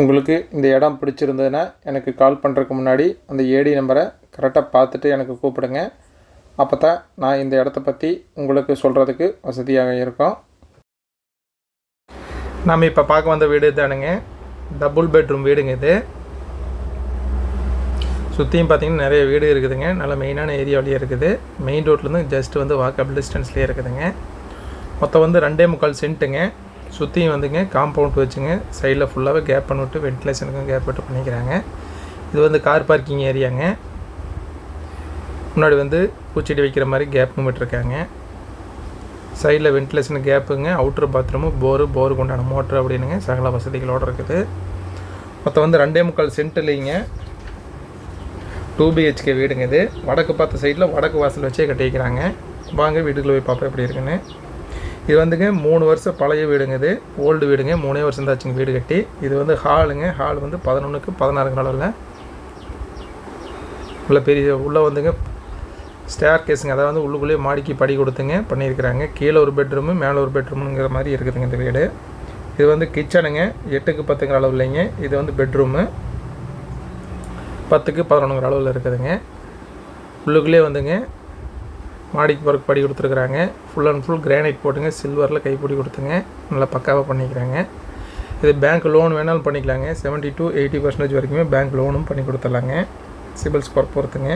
உங்களுக்கு இந்த இடம் பிடிச்சிருந்ததுன்னா எனக்கு கால் பண்ணுறதுக்கு முன்னாடி அந்த ஏடி நம்பரை கரெக்டாக பார்த்துட்டு எனக்கு கூப்பிடுங்க. அப்போ தான் நான் இந்த இடத்த பற்றி உங்களுக்கு சொல்கிறதுக்கு வசதியாக இருக்கும். நாம் இப்போ பார்க்க வந்த வீடு தானுங்க டபுள் பெட்ரூம் வீடுங்க இது. சுற்றியும் பார்த்தீங்கன்னா நிறைய வீடு இருக்குதுங்க. நல்ல மெயினான ஏரியாவிலேயே இருக்குது. மெயின் ரோட்லேருந்து ஜஸ்ட் வந்து வாக்கபிள் டிஸ்டன்ஸ்லேயே இருக்குதுங்க. மொத்தம் வந்து ரெண்டே முக்கால் சென்ட்டுங்க. சுற்றியும் வந்துங்க காம்பவுண்ட் வச்சுங்க. சைடில் ஃபுல்லாகவே கேப் பண்ணிவிட்டு வென்டிலேஷனுக்கும் கேப் விட்டு பண்ணிக்கிறாங்க. இது வந்து கார் பார்க்கிங் ஏரியாங்க முன்னாடி வந்து பூச்செடி வைக்கிற மாதிரி கேப்பும் விட்டுருக்காங்க சைடில் வென்டிலேஷன் கேப்புங்க அவுட்ரு பாத்ரூமு போரு போருக்கு உண்டான மோட்ரு அப்படின்னுங்க சகல வசதிகளோடு இருக்குது. மொத்தம் வந்து ரெண்டே முக்கால் சென்ட் இல்லைங்க. டூ பிஹெச்கே வீடுங்க இது. வடக்கு பார்த்த சைடில் வடக்கு வாசல் வச்சே கட்டிக்கிறாங்க வாங்க வீட்டுக்குள்ளே போய் பார்ப்போம் எப்படி இருக்குன்னு. இது வந்துங்க மூணு வருஷம் பழைய வீடுங்க இது. ஓல்டு வீடுங்க மூணே வருஷம் தாச்சுங்க வீடு கட்டி. இது வந்து ஹாலுங்க ஹால் வந்து பதினொன்றுக்கு பதினாறுங்க அளவில் உள்ள பெரிய உள்ளே வந்துங்க ஸ்டேர் கேஸுங்க அதாவது வந்து உள்ளுக்குள்ளேயே மாடிக்கு படி கொடுத்துங்க பண்ணியிருக்கிறாங்க. கீழே ஒரு பெட்ரூமு மேலே ஒரு பெட்ரூமுங்கிற மாதிரி இருக்குதுங்க இந்த வீடு. இது வந்து கிச்சனுங்க எட்டுக்கு பத்துங்கிற அளவு இல்லைங்க இது வந்து பெட்ரூமு பத்துக்கு பதினொன்றுங்கிற அளவில் இருக்குதுங்க. உள்ளுக்குள்ளே வந்துங்க மாடிக்கு ஒர்க் படி கொடுத்துருக்குறாங்க. ஃபுல் அண்ட் ஃபுல் கிரானைட் போட்டுங்க சில்வரில் கைப்பிடி கொடுத்துங்க. நல்லா பக்காவாக பண்ணிக்கிறாங்க. இது பேங்க் லோன் வேணாலும் பண்ணிக்கலாங்க. செவன்ட்டி டு எயிட்டி பர்சன்டேஜ் வரைக்குமே பேங்க் லோனும் பண்ணி கொடுத்துட்லாங்க. சிபில் ஸ்கோர் பொறுத்துங்க.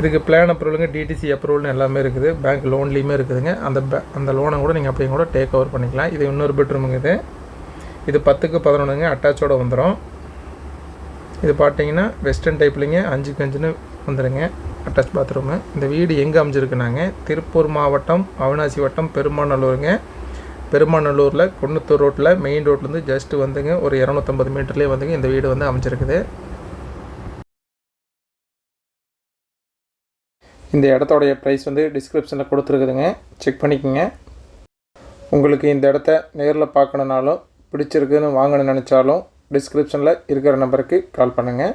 இதுக்கு பிளான் அப்ரூவலுங்க டிடிசி அப்ரூவல்னு எல்லாமே இருக்குது. பேங்க் லோன்லேயுமே இருக்குதுங்க. அந்த பே அந்த லோனை கூட நீங்கள் அப்படியும் கூட டேக் ஓவர் பண்ணிக்கலாம். இது இன்னொரு பெட்ரூமுங்க இது. இது பத்துக்கு பதினொன்றுங்க அட்டாச்சோடு வந்துடும் இது பார்த்தீங்கன்னா வெஸ்டர்ன் டைப்லிங்க அஞ்சுக்கு அஞ்சுன்னு வந்துடுங்க அட்டாச் பாத்ரூமு இந்த வீடு எங்கே அமைஞ்சிருக்குனாங்க? திருப்பூர் மாவட்டம் அவினாசி வட்டம் பெருமாநல்லூருங்க. பெருமாநல்லூரில் குன்னத்தூர் ரோட்டில் மெயின் ரோட்லேருந்து ஜஸ்ட்டு வந்துங்க ஒரு இரநூத்தம்பது மீட்டர்லேயே வந்துங்க இந்த வீடு வந்து அமைஞ்சிருக்குது. இந்த இடத்தோடைய ப்ரைஸ் வந்து டிஸ்கிரிப்ஷனில் கொடுத்துருக்குதுங்க. செக் பண்ணிக்கோங்க. உங்களுக்கு இந்த இடத்த நேரில் பார்க்கணுனாலும் பிடிச்சிருக்குன்னு வாங்கணும்னு நினச்சாலும் டிஸ்கிரிப்ஷனில் இருக்கிற நம்பருக்கு கால் பண்ணுங்கள்